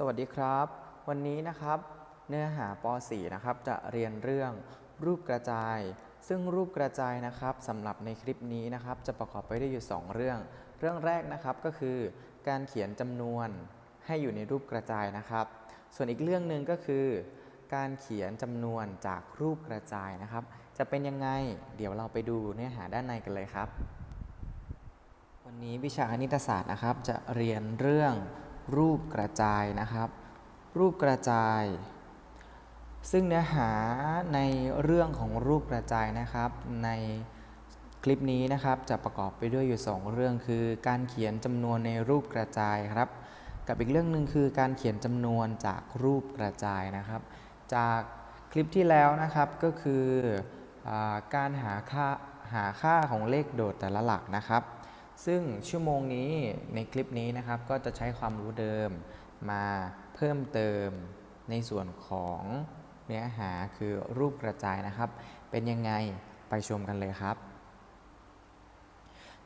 สวัสดีครับ วันนี้นะครับเนื้อหาป .4 นะครับจะเรียนเรื่องรูปกระจาย ซึ่งรูปกระจายนะครับสำหรับในคลิปนี้นะครับ จะประกอบไปด้วยอยู่ 2 เรื่อง เรื่องแรกนะครับก็คือ การเขียนจำนวนให้อยู่ในรูปกระจายนะครับ ส่วนอีกเรื่องหนึ่งก็คือ การเขียนจำนวนจากรูปกระจายนะครับ จะเป็นยังไงเดี๋ยวเราไปดูเนื้อหาด้านในกันเลยครับ วันนี้วิชาคณิตศาสตร์นะครับจะเรียนเรื่อง รูปกระจายนะครับ รูปกระจาย ซึ่งเนื้อหาในเรื่องของรูปกระจายนะครับ ในคลิปนี้นะครับจะประกอบไปด้วยอยู่ 2 เรื่องคือ การเขียนจำนวนในรูปกระจายครับ กับอีกเรื่องหนึ่งคือการเขียนจำนวนจากรูปกระจายนะครับ จากคลิปที่แล้วนะครับก็คืออการหาค่าหาค่าของเลขโดดแต่ละหลักนะครับ ซึ่งชั่วโมงนี้ในคลิปนี้นะครับก็จะใช้ความรู้เดิมมาเพิ่มเติมในส่วนของเนื้อหาคือรูปกระจายนะครับ เป็นยังไงไปชมกันเลยครับ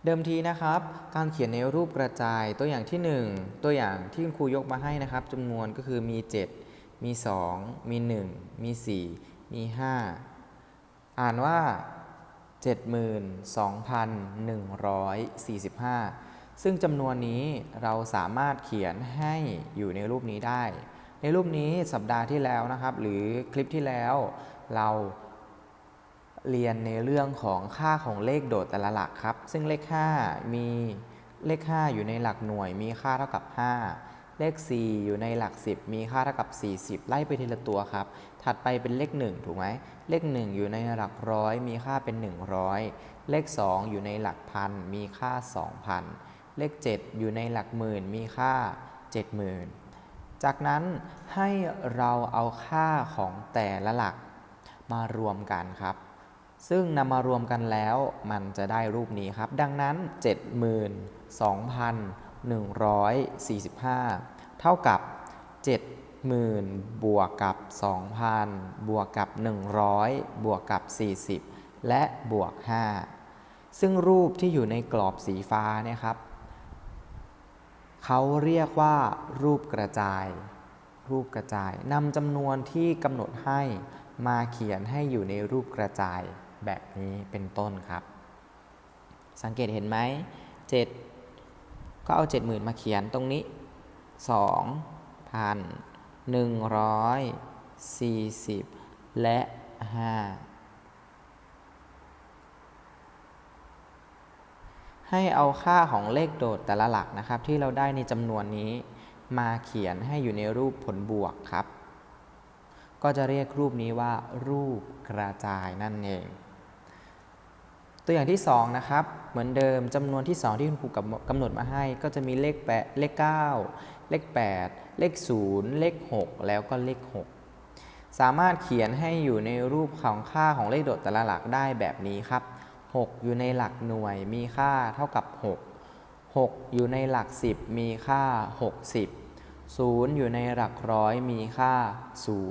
เดิมทีนะครับ การเขียนในรูปกระจายตัวอย่างที่ 1 ตัวอย่างที่คุณครูยกมาให้นะครับจำนวนก็คือมี 7 มี 2 มี 1 มี 4 มี 5 อ่านว่า 72,145 ซึ่งจำนวนนี้เราสามารถเขียนให้อยู่ในรูปนี้ได้ ในรูปนี้สัปดาห์ที่แล้วนะครับ หรือคลิปที่แล้วเราเรียนในเรื่องของค่าของเลขโดดแต่ละหลักครับ ซึ่งเลข 5 มีเลข 5 อยู่ในหลักหน่วยมีค่าเท่ากับ 5 เลข 4 อยู่ในหลัก 10 มีค่าเท่ากับ 40 ไล่ไปทีละตัวครับ ถัดไปเป็นเลข 1 ถูกไหม เลข 1 อยู่ในหลักร้อย มีค่าเป็น 100 เลข 2 อยู่ในหลักพัน มีค่า 2,000 เลข 7 อยู่ในหลักหมื่น มีค่า 70,000 จากนั้นให้เราเอาค่าของแต่ละหลักมารวมกันครับ ซึ่งนำมารวมกันแล้วมันจะได้รูปนี้ครับ ดังนั้น 145 เท่ากับ 70,000 บวกกับ 2,000 บวกกับ 100 บวกกับ 40 และบวก 5 ซึ่งรูปที่อยู่ในกรอบสีฟ้าเนี่ยครับ เขาเรียกว่ารูปกระจาย รูปกระจายนำจำนวนที่กำหนดให้มาเขียนให้อยู่ในรูปกระจายแบบนี้เป็นต้นครับ สังเกตเห็นไหม7 ก็เอา 70,000 มาเขียนตรงนี้ 2,140 และ 5 ให้เอาค่าของเลขโดดแต่ละหลักนะครับ ที่เราได้ในจำนวนนี้มาเขียนให้อยู่ในรูปผลบวกครับ ก็จะเรียกรูปนี้ว่ารูปกระจายนั่นเอง ตัวอย่างที่ 2 นะครับ เหมือนเดิมจำนวนที่ 2 ที่คุณครูกำหนดมาให้ ก็จะมีเลข8เลข 9 เลข 8 เลข 0 เลข 6 แล้วก็เลข 6 สามารถเขียนให้อยู่ในรูปของค่าของเลขโดดแต่ละหลักได้แบบนี้ครับ 6 อยู่ในหลักหน่วยมีค่าเท่ากับ 6 6 อยู่ในหลัก 10 มีค่า 60 0 อยู่ในหลักร้อยมีค่า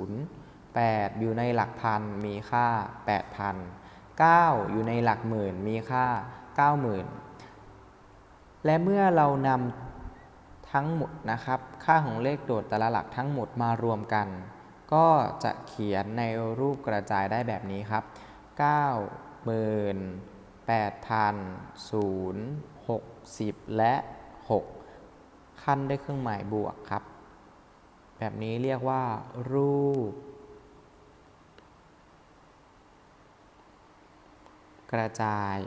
0 8 อยู่ในหลักพันมีค่า 8,000 9 อยู่ในหลักหมื่นมีค่า 90,000 และเมื่อเรานำทั้งหมดนะครับ ค่าของเลขโดดแต่ละหลักทั้งหมดมารวมกัน ก็จะเขียนในรูปกระจายได้แบบนี้ครับ 9 0 8,000 60 และ 6 ขั้นด้วยเครื่องหมายบวกครับ แบบนี้เรียกว่ารูป กระจาย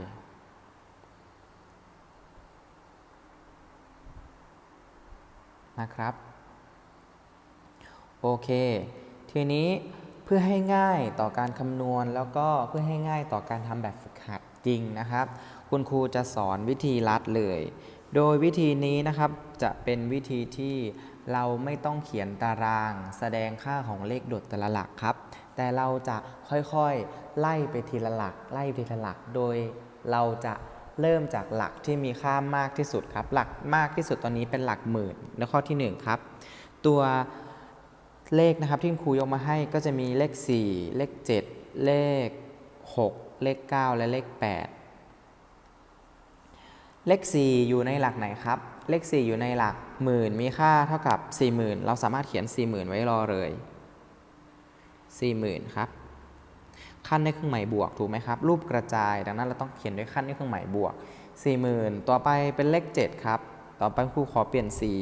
นะครับ โอเค ทีนี้เพื่อให้ง่ายต่อการคำนวณแล้วก็เพื่อให้ง่ายต่อการทำแบบฝึกหัดจริงนะครับ คุณครูจะสอนวิธีลัดเลย โดยวิธีนี้นะครับจะเป็นวิธีที่เราไม่ต้องเขียนตาราง แสดงค่าของเลขโดดแต่ละหลักครับ แต่เราจะค่อยๆ ไล่ไปทีละหลัก ไล่ไปทีละหลัก โดยเราจะเริ่มจากหลักที่มีค่ามากที่สุดครับ หลักมากที่สุดตอนนี้เป็นหลักหมื่นและข้อที่ 1 ครับ ตัวเลขนะครับที่คุณครูยกมาให้ก็จะมีเลข 4 เลข 7 เลข 6 เลข 9 และเลข 8 เลข 4 อยู่ในหลักไหนครับ เลข 4 อยู่ในหลักหมื่นมีค่าเท่ากับ 40,000 เราสามารถเขียน 40,000 ไว้รอเลย 40,000ครับขั้นด้วยเครื่องหมายบวกถูกไหมครับ รูปกระจายดังนั้นเราต้องเขียนด้วยขั้นด้วยเครื่องหมายบวก 40,000 ต่อไปเป็นเลข 7 ครับ ต่อไปครูขอเปลี่ยนสี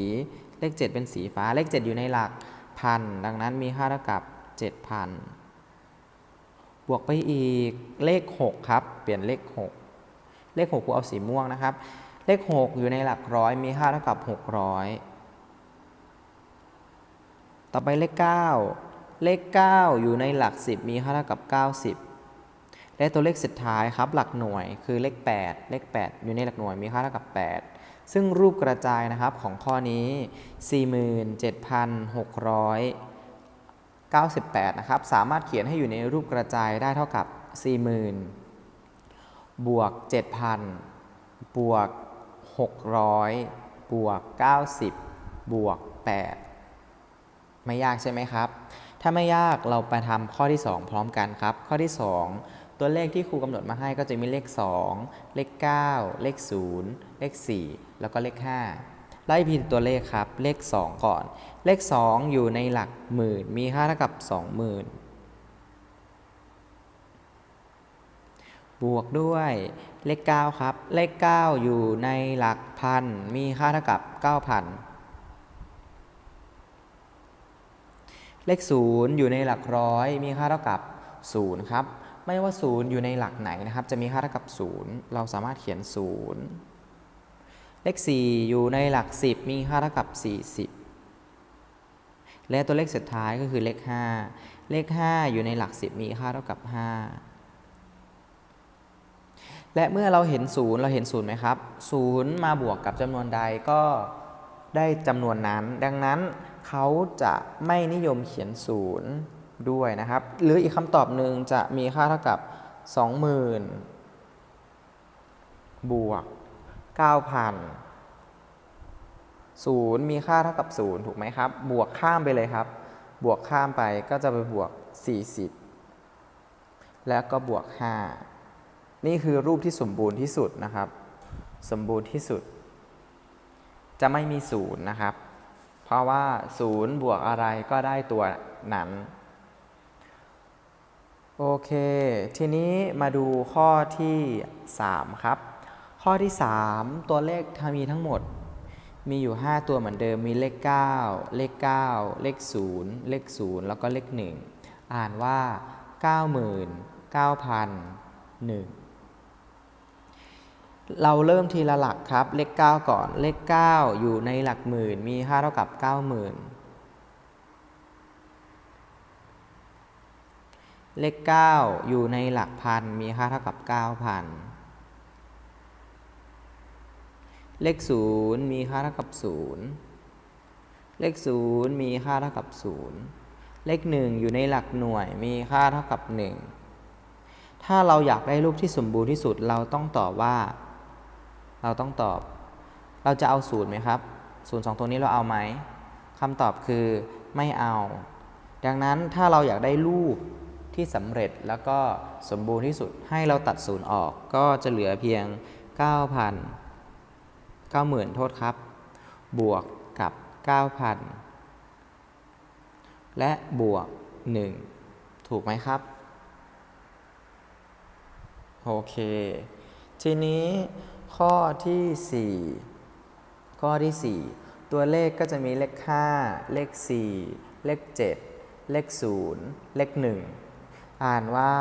เลข 7 เป็นสีฟ้าเลข 7 อยู่ในหลักพันดังนั้นมีค่าเท่ากับ 7,000 บวกไปอีกเลข 6 ครับ เปลี่ยนเลข 6 เลข 6ครูเอาสีม่วงนะครับ เลข 6 อยู่ในหลักร้อยมีค่าเท่ากับ 600 ต่อไปเลข 9 เลข 9 อยู่ในหลัก 10 มีค่าเท่ากับ 90 และตัวเลขสุดท้ายครับ หลักหน่วยคือเลข 8 เลข 8 อยู่ในหลักหน่วยมีค่าเท่ากับ 8 ซึ่งรูปกระจายนะครับของข้อนี้ 47,698 นะครับ สามารถเขียนให้อยู่ในรูปกระจายได้เท่ากับ 40,000 บวก 7,000 บวก 600 บวก 90 บวก 8 ไม่ยากใช่ไหมครับ ถ้าไม่ยากเราไปทำข้อที่ 2 พร้อมกันครับ ข้อที่ 2 ตัวเลขที่ครูกำหนดมาให้ก็จะมีเลข 2 เลข 9 เลข 0 เลข 4 แล้วก็เลข 5 ไล่พิมพ์ตัวเลขครับ เลข 2 ก่อน เลข 2 อยู่ในหลักหมื่น มีค่าเท่ากับ 20,000บวกด้วยเลข 9 ครับ เลข 9 อยู่ในหลักพัน มีค่าเท่ากับ 9,000 เลข 0 อยู่ในหลักร้อย มีค่าเท่ากับ 0 ครับ ไม่ว่า 0 อยู่ในหลักไหนนะครับ จะมีค่าเท่ากับ 0 เราสามารถเขียน 0 เลข 4 อยู่ในหลัก 10 มีค่าเท่ากับ 40 และตัวเลขสุดท้ายก็คือเลข 5 เลข 5 อยู่ในหลัก 10 มีค่าเท่ากับ 5 และเมื่อเราเห็น 0 เราเห็น 0ไหมครับ 0 มาบวกกับจำนวนใดก็ได้จำนวนนั้น ดังนั้น เขาจะไม่นิยมเขียน0ด้วยนะครับ หรืออีกคำตอบหนึ่งจะมีค่าเท่ากับ 20,000 บวก 9,000 0มีค่าเท่ากับ0ถูกไหมครับ บวกข้ามไปเลยครับ บวกข้ามไปก็จะไปบวก 40 แล้วก็บวก 5 นี่คือรูปที่สมบูรณ์ที่สุดนะครับ สมบูรณ์ที่สุด จะไม่มี0นะครับ เพราะว่า0บวกอะไรก็ได้ตัวนั้น โอเค ทีนี้มาดูข้อที่ 3 ครับ ข้อที่ 3 ตัวเลขมีทั้งหมด มีอยู่ 5 ตัวเหมือนเดิม มีเลข 9 เลข 9 เลข 0 เลข 0 แล้วก็เลข 1 อ่านว่า 99,001 เราเริ่มทีละหลักครับ เลข 9 ก่อน เลข 9 อยู่ในหลักหมื่น มีค่าเท่ากับ 90,000 เลข 9 อยู่ในหลักพัน มีค่าเท่ากับ 9,000 เลข 0 มีค่าเท่ากับ 0 เลข 0 มีค่าเท่ากับ 0 เลข 1 อยู่ในหลักหน่วย มีค่าเท่ากับ 1 ถ้าเราอยากได้รูปที่สมบูรณ์ที่สุด เราต้องตอบว่า เราต้องตอบ เราจะเอาศูนย์ไหมครับศูนย์สองตัวนี้เราเอาไหมคำตอบคือไม่เอา ดังนั้นถ้าเราอยากได้รูปที่สำเร็จแล้วก็สมบูรณ์ที่สุดให้เราตัดศูนย์ออกก็จะเหลือเพียง 9,000 90,000 โทษครับ บวกกับ 9,000 และบวก 1 ถูกไหมครับ โอเค ทีนี้ ข้อที่ 4 ข้อที่ 4 ตัวเลขก็จะมีเลข 5 เลข 4 เลข 7 เลข 0 เลข 1 อ่านว่า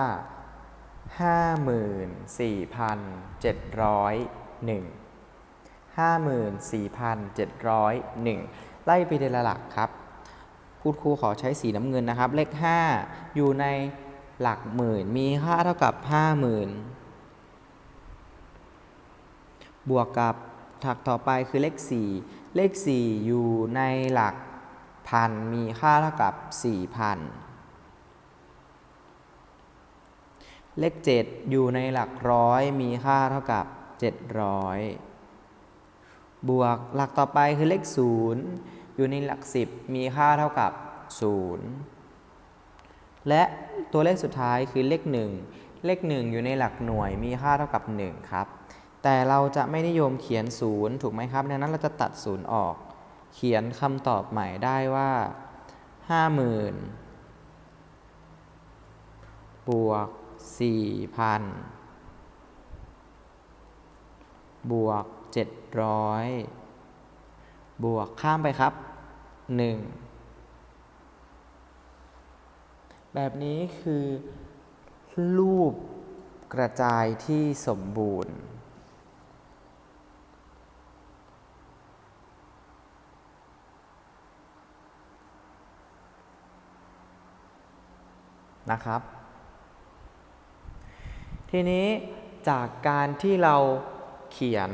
54,701 54,701 ไล่ไปทีละหลักครับคุณครูขอใช้สีน้ำเงินนะครับ เลข 5 อยู่ในหลักหมื่น มีค่าเท่ากับ 50,000 บวกกับถักต่อไปคือเลข 4 เลข 4 อยู่ในหลักพันมีค่าเท่ากับ 4,000 เลข 7 อยู่ในหลักร้อยมีค่าเท่ากับ 700 บวกหลักต่อไปคือเลข 0 อยู่ในหลัก 10 มีค่าเท่ากับ 0 และตัวเลขสุดท้ายคือเลข 1 เลข 1 อยู่ในหลักหน่วยมีค่าเท่ากับ 1 ครับ แต่เราจะไม่นิยมเขียน0ถูกไหมครับดังนั้นเราจะตัด0ออก เขียนคำตอบใหม่ได้ว่าห้าหมื่นบวกสี่พันบวกเจ็ดร้อยบวกข้ามไปครับหนึ่งแบบนี้คือรูปกระจายที่สมบูรณ์ นะครับ ทีนี้จากการที่เราเขียน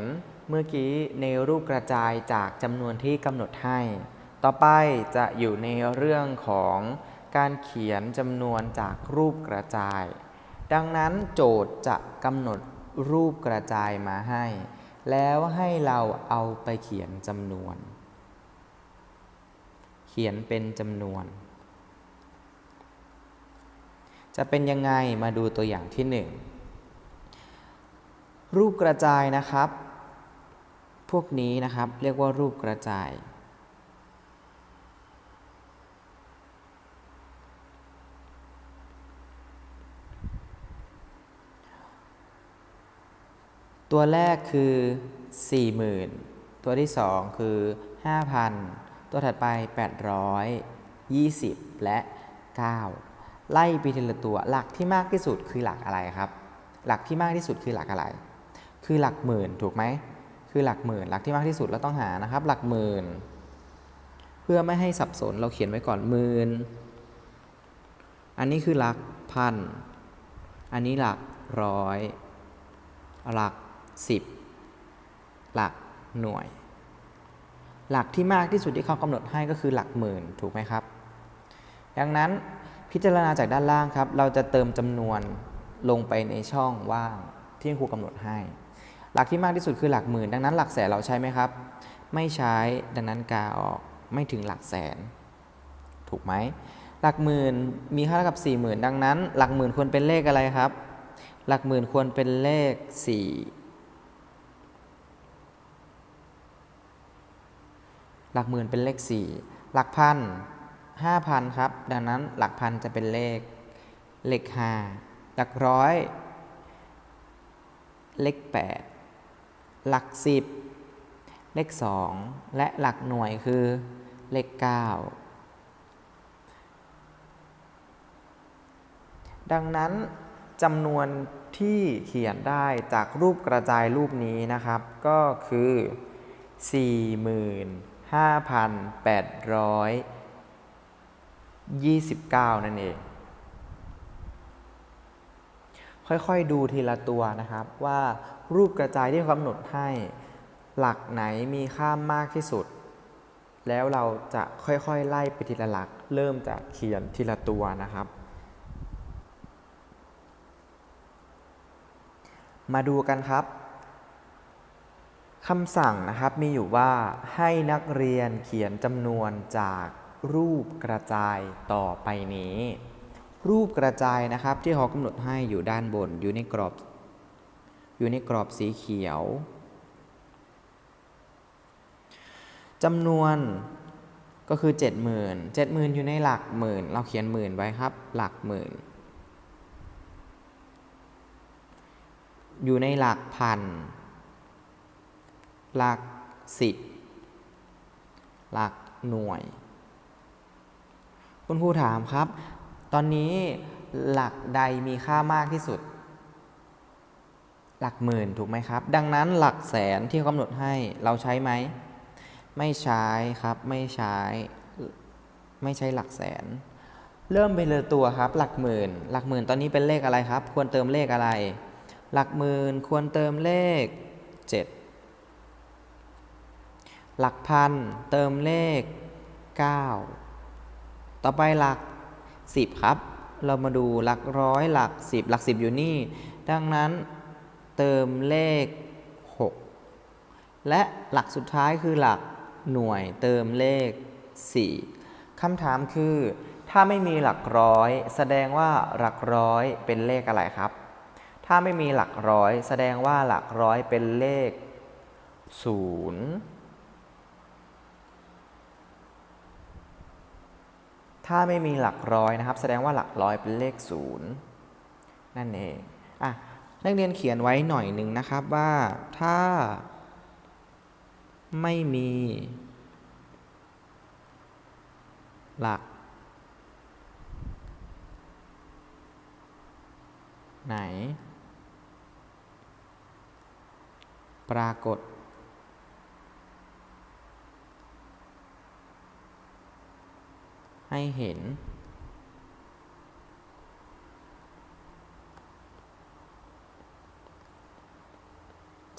เมื่อกี้ในรูปกระจายจากจำนวนที่กำหนดให้ ต่อไปจะอยู่ในเรื่องของการเขียนจำนวนจากรูปกระจาย ดังนั้นโจทย์จะกำหนดรูปกระจายมาให้ แล้วให้เราเอาไปเขียนจำนวน เขียนเป็นจำนวน จะเป็นยังไงมาดูตัวอย่างที่ 1 รูปกระจายนะครับ พวกนี้นะครับเรียกว่ารูปกระจาย ตัวแรกคือ 40,000 ตัวที่ 2 คือ 5,000 ตัวถัดไป 820 และ 9 ไล่ไปทีละตัว หลักที่มากที่สุดคือหลักอะไรครับ หลักที่มากที่สุดคือหลักอะไร คือหลักหมื่นถูกไหม คือหลักหมื่น หลักที่มากที่สุดเราต้องหานะครับ หลักหมื่น เพื่อไม่ให้สับสนเราเขียนไว้ก่อนหมื่น อันนี้คือหลักพัน อันนี้หลักร้อย หลักสิบ หลักหน่วย หลักที่มากที่สุดที่เขากำหนดให้ก็คือหลักหมื่นถูกไหมครับ ดังนั้น พิจารณาจากด้านล่างครับ เราจะเติมจำนวนลงไปในช่องว่างที่ครูกำหนดให้ หลักที่มากที่สุดคือหลักหมื่น ดังนั้นหลักแสนเราใช้ไหมครับ ไม่ใช้ดังนั้นกาออกไม่ถึงหลักแสน ถูกไหมหลักหมื่นมีค่าเท่ากับ 4 0,000 ดังนั้น หลักหมื่นควรเป็นเลขอะไรครับ หลักหมื่นควรเป็นเลข 4 หลักหมื่นเป็นเลข 4 หลักพัน ห้าพันครับ ดังนั้นหลักพันจะเป็นเลข เลขห้าหลักร้อย เลขแปดหลักสิบเลขสองและหลักหน่วยคือเลขเก้าดังนั้นจำนวนที่เขียนได้จากรูปกระจายรูปนี้นะครับ ก็คือ 29 นั่นเอง ค่อยๆดูทีละตัวนะครับ ว่ารูปกระจายที่กำหนดให้หลักไหนมีค่ามากที่สุด แล้วเราจะค่อยๆไล่ไปทีละหลัก เริ่มจากเขียนทีละตัวนะครับ มาดูกันครับคำสั่งนะครับมีอยู่ว่าให้นักเรียนเขียนจำนวนจาก รูปกระจายต่อไปนี้ รูปกระจายนะครับที่เขากำหนดให้อยู่ด้านบนอยู่ในกรอบ อยู่ในกรอบสีเขียวจำนวนก็คือ 70,000 70,000 อยู่ในหลักหมื่น เราเขียนหมื่นไว้ครับ หลักหมื่น อยู่ในหลักพัน หลักสิบ หลักหน่วย คุณครูถามครับ ตอนนี้หลักใดมีค่ามากที่สุด หลักหมื่นถูกไหมครับ ดังนั้นหลักแสนที่กำหนดให้เราใช้ไหม ไม่ใช้ครับ ไม่ใช้ ไม่ใช้หลักแสน เริ่มไปเลยตัวครับ หลักหมื่น หลักหมื่นตอนนี้เป็นเลขอะไรครับ ควรเติมเลขอะไร หลักหมื่นควรเติมเลข 7 หลักพันเติมเลข 9 ต่อไปหลัก 10 ครับ เรามาดูหลักร้อยหลัก 10 หลัก 10 อยู่นี่ ดังนั้นเติมเลข 6 และหลักสุดท้ายคือหลักหน่วยเติมเลข 4 คำถามคือ ถ้าไม่มีหลักร้อย แสดงว่าหลักร้อยเป็นเลขอะไรครับ ถ้าไม่มีหลักร้อย แสดงว่าหลักร้อยเป็นเลข 0 ถ้าไม่มีหลักร้อยนะครับ แสดงว่าหลักร้อยเป็นเลขศูนย์นั่นเองอะนักเรียนเขียนไว้หน่อยหนึ่งนะครับว่าถ้าไม่มีหลักไหน ปรากฏ ให้เห็น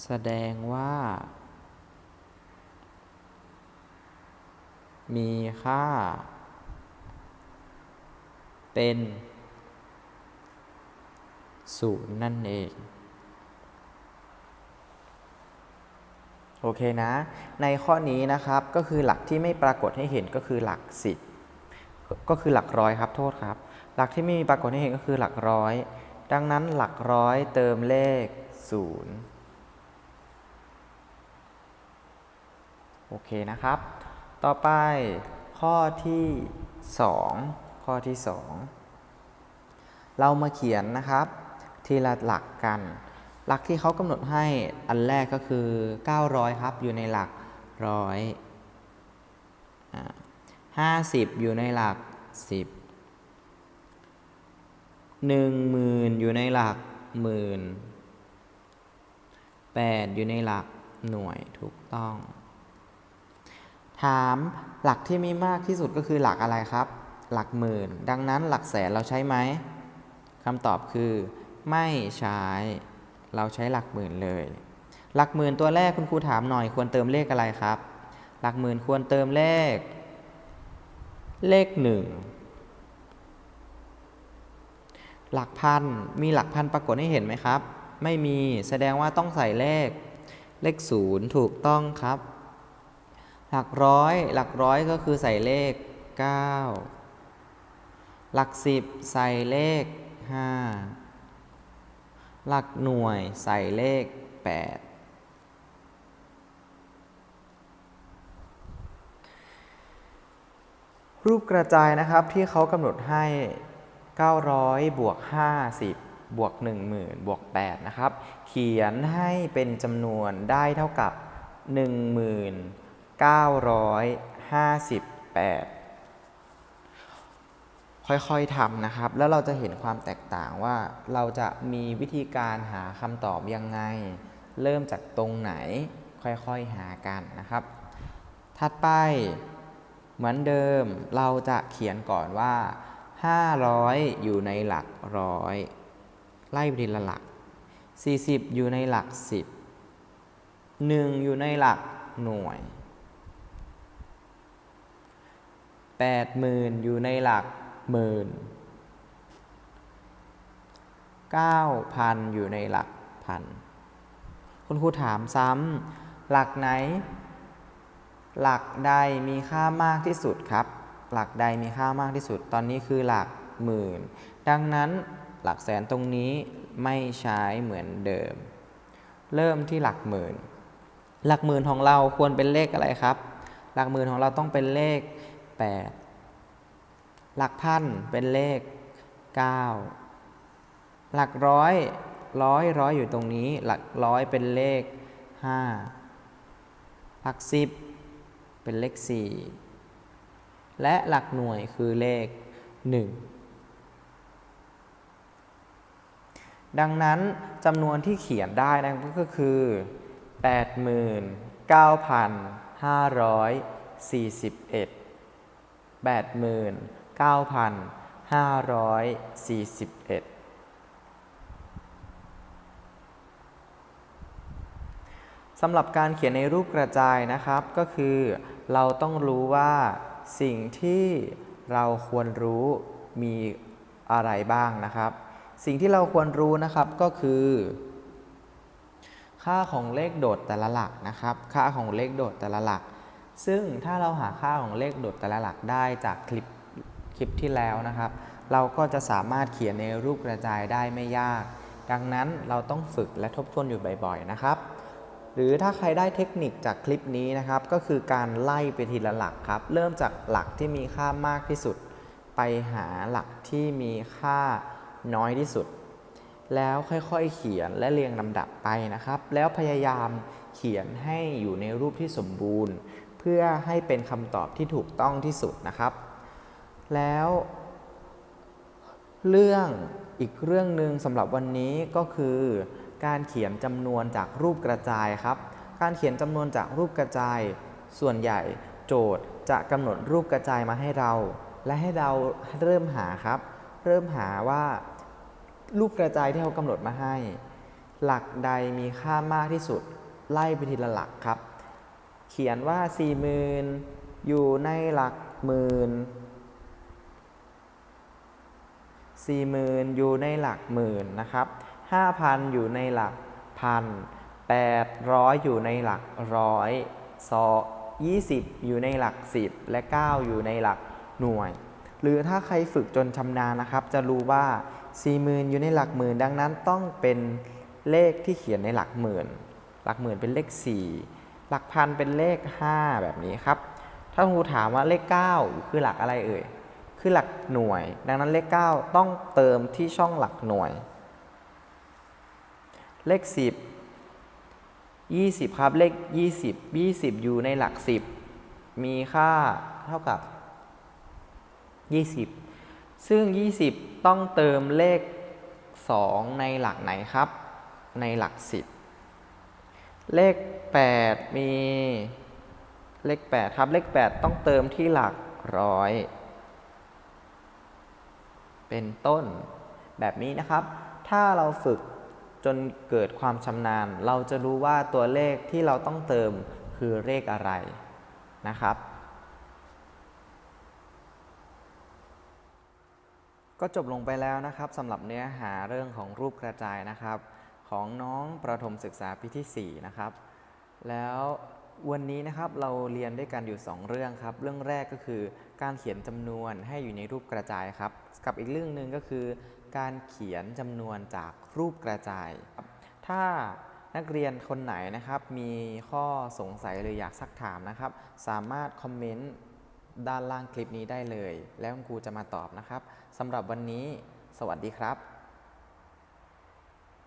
แสดงว่า มีค่า เป็นศูนย์นั่นเอง โอเคนะ ในข้อนี้นะครับก็คือหลักที่ไม่ปรากฏให้เห็นก็คือหลักสิบ ก็คือหลักร้อยครับโทษครับ หลักที่ไม่มีปรากฏให้เห็นก็คือหลักร้อย ดังนั้นหลักร้อยเติมเลขศูนย์โอเคนะครับ ต่อไปข้อที่ 2 ข้อที่ 2 เรามาเขียนนะครับ ทีละหลักกัน หลักที่เขากำหนดให้อันแรกก็คือ 900 ครับอยู่ในหลักร้อยห้า สิบอยู่ในหลักสิบหนึ่งหมื่นอยู่ในหลักหมื่นแปดอยู่ในหลักหน่วยถูกต้อง ถามหลักที่มีมากที่สุดก็คือหลักอะไรครับ หลักหมื่น ดังนั้นหลักแสนเราใช้ไหมคำตอบคือ ไม่ใช้ เราใช้หลักหมื่นเลย หลักหมื่นตัวแรกคุณครูถามหน่อยควรเติมเลขอะไรครับ หลักหมื่นควรเติมเลข เลขหนึ่งหลักพันมีหลักพันปรากฏให้เห็นไหมครับ ไม่มีแสดงว่าต้องใส่เลข เลขศูนย์ถูกต้องครับ หลักร้อยหลักร้อยก็คือใส่เลข 9 หลักสิบใส่เลข 5 หลักหน่วยใส่เลข 8 รูปกระจายนะครับที่เขากำหนดให้ 900 บวก 50 บวก 10,000 บวก 8 นะครับ เขียนให้เป็นจำนวนได้เท่ากับ 1958 ค่อยๆทำนะครับ แล้วเราจะเห็นความแตกต่างว่าเราจะมีวิธีการหาคำตอบยังไง เริ่มจากตรงไหนค่อยๆหากันนะครับ ถัดไป เหมือนเดิมเราจะเขียนก่อนว่า 500 อยู่ในหลักร้อยไล่ไปทีละหลัก 40 อยู่ในหลัก 10 1 อยู่ในหลักหน่วย 80,000 อยู่ในหลักหมื่น9,000 อยู่ในหลักพัน คุณครูถามซ้ำหลักไหน หลักใดมีค่ามากที่สุดครับ หลักใดมีค่ามากที่สุด ตอนนี้คือหลักหมื่น ดังนั้นหลักแสนตรงนี้ไม่ใช้เหมือนเดิม เริ่มที่หลักหมื่น หลักหมื่นของเราควรเป็นเลขอะไรครับ หลักหมื่นของเราต้องเป็นเลข 8 หลักพันเป็นเลข 9 หลักร้อยร้อยร้อยอยู่ตรงนี้ หลักร้อยเป็นเลข 5 หลักสิบ เป็นเลข 4 และหลักหน่วยคือเลข 1 ดังนั้นจำนวนที่เขียนได้นะก็คือ 89,541 89,541 สำหรับการเขียนในรูปกระจายนะครับ ก็คือ เราต้องรู้ว่าสิ่งที่เราควรรู้มีอะไรบ้างนะครับ สิ่งที่เราควรรู้นะครับก็คือ ค่าของเลขโดดแต่ละหลักนะครับ ค่าของเลขโดดแต่ละหลัก ซึ่งถ้าเราหาค่าของเลขโดดแต่ละหลักได้จากคลิปคลิปที่แล้วนะครับ เราก็จะสามารถเขียนในรูปกระจายได้ไม่ยาก ดังนั้นเราต้องฝึกและทบทวนอยู่บ่อยๆนะครับ หรือถ้าใครได้เทคนิคจากคลิปนี้นะครับ ก็คือการไล่ไปทีละหลักครับ เริ่มจากหลักที่มีค่ามากที่สุด ไปหาหลักที่มีค่าน้อยที่สุด แล้วค่อยๆเขียนและเรียงลำดับไปนะครับ แล้วพยายามเขียนให้อยู่ในรูปที่สมบูรณ์ เพื่อให้เป็นคำตอบที่ถูกต้องที่สุดนะครับ แล้วเรื่องอีกเรื่องหนึ่งสำหรับวันนี้ก็คือ การเขียนจำนวนจากรูปกระจายครับ การเขียนจำนวนจากรูปกระจาย ส่วนใหญ่โจทย์จะกำหนดรูปกระจายมาให้เรา และให้เราเริ่มหาครับ เริ่มหาว่า รูปกระจายที่เขากำหนดมาให้ หลักใดมีค่ามากที่สุด ไล่ไปทีละหลักครับ เขียนว่า 40,000 อยู่ในหลักหมื่น40,000 อยู่ในหลักหมื่นนะครับ 5,000 อยู่ในหลักพัน800 อยู่ในหลักร้อยสอ20 อยู่ในหลัก 10 และ 9 อยู่ในหลักหน่วย หรือถ้าใครฝึกจนชำนาญนะครับ จะรู้ว่า 40,000 อยู่ในหลักหมื่น ดังนั้นต้องเป็นเลขที่เขียนในหลักหมื่น หลักหมื่นเป็นเลข 4 หลักพันเป็นเลข 5 แบบนี้ครับ ถ้าครูถามว่าเลข 9 คือหลักอะไรเอ่ย คือหลักหน่วย ดังนั้นเลข 9 ต้องเติมที่ช่องหลักหน่วย เลข 10 20 ครับเลข 20 20 อยู่ในหลัก 10 มีค่าเท่ากับ 20 ซึ่ง 20 ต้องเติมเลข 2 ในหลักไหนครับ ในหลัก 10 เลข 8 มีเลข 8 ครับ เลข 8 ต้องเติมที่หลักร้อยเป็นต้นแบบนี้นะครับ ถ้าเราฝึก จนเกิดความชำนาญ เราจะรู้ว่าตัวเลขที่เราต้องเติมคือเลขอะไรนะครับ ก็จบลงไปแล้วนะครับสำหรับเนื้อหาเรื่องของรูปกระจายนะครับ ของน้องประถมศึกษาปีที่ 4 นะครับ แล้ววันนี้นะครับเราเรียนด้วยกันอยู่ 2 เรื่องครับ เรื่องแรกก็คือการเขียนจำนวนให้อยู่ในรูปกระจายครับ กับอีกเรื่องหนึ่งก็คือ การเขียนจำนวนจากรูปกระจายครับถ้านักเรียนคนไหนนะครับมีข้อสงสัยหรืออยากซักถามนะครับ สามารถคอมเมนต์ด้านล่างคลิปนี้ได้เลย แล้วคุณครูจะมาตอบนะครับสำหรับวันนี้ สวัสดีครับ